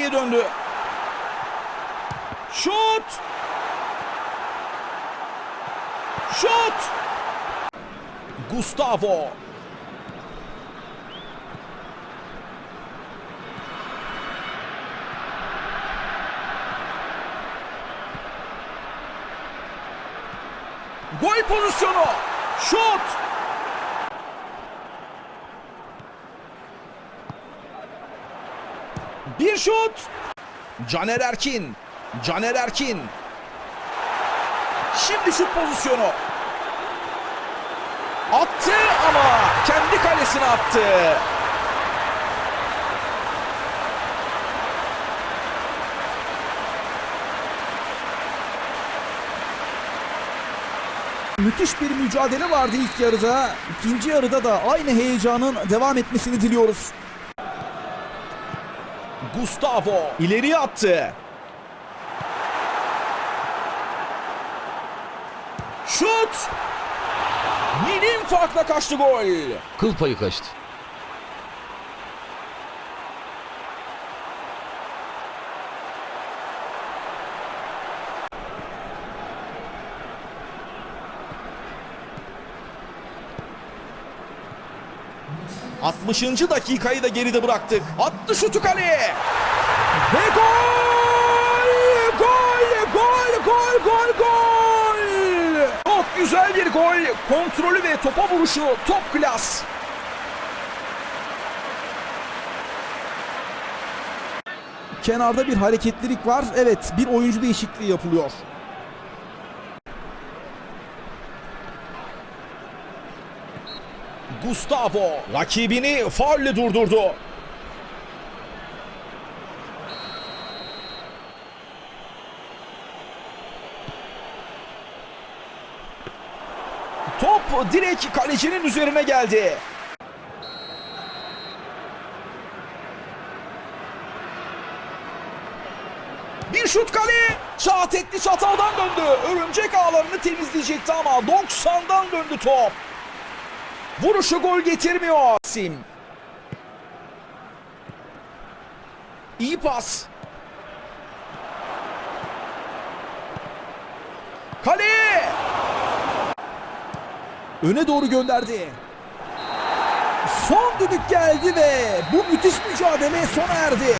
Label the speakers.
Speaker 1: İyi döndü. Şut! Şut! Gustavo. Gol pozisyonu. Şut! Bir şut. Caner Erkin. Caner Erkin. Şimdi şut pozisyonu. Attı ama kendi kalesine attı.
Speaker 2: Müthiş bir mücadele vardı ilk yarıda. İkinci yarıda da aynı heyecanın devam etmesini diliyoruz.
Speaker 1: Gustavo ileriye attı. Şut! Milim farkla kaçtı gol.
Speaker 3: Kıl payı kaçtı.
Speaker 1: Cık. 60. dakikayı da geride bıraktık. Attı şutu kaleye. Ve gol! Gol! Gol! Gol! Gol! Gol! Çok güzel bir gol. Kontrolü ve topa vuruşu top klas.
Speaker 2: Kenarda bir hareketlilik var. Evet bir oyuncu değişikliği yapılıyor.
Speaker 1: Gustavo rakibini faulle durdurdu. Top direkt kalecinin üzerine geldi. Bir şut kale. Çağatetli çataldan döndü. Örümcek ağlarını temizleyecekti ama 90'dan döndü top. Vuruşu gol getirmiyor. Sim. İyi pas. Kale!
Speaker 2: Öne doğru gönderdi. Son düdük geldi ve bu müthiş mücadele sona erdi.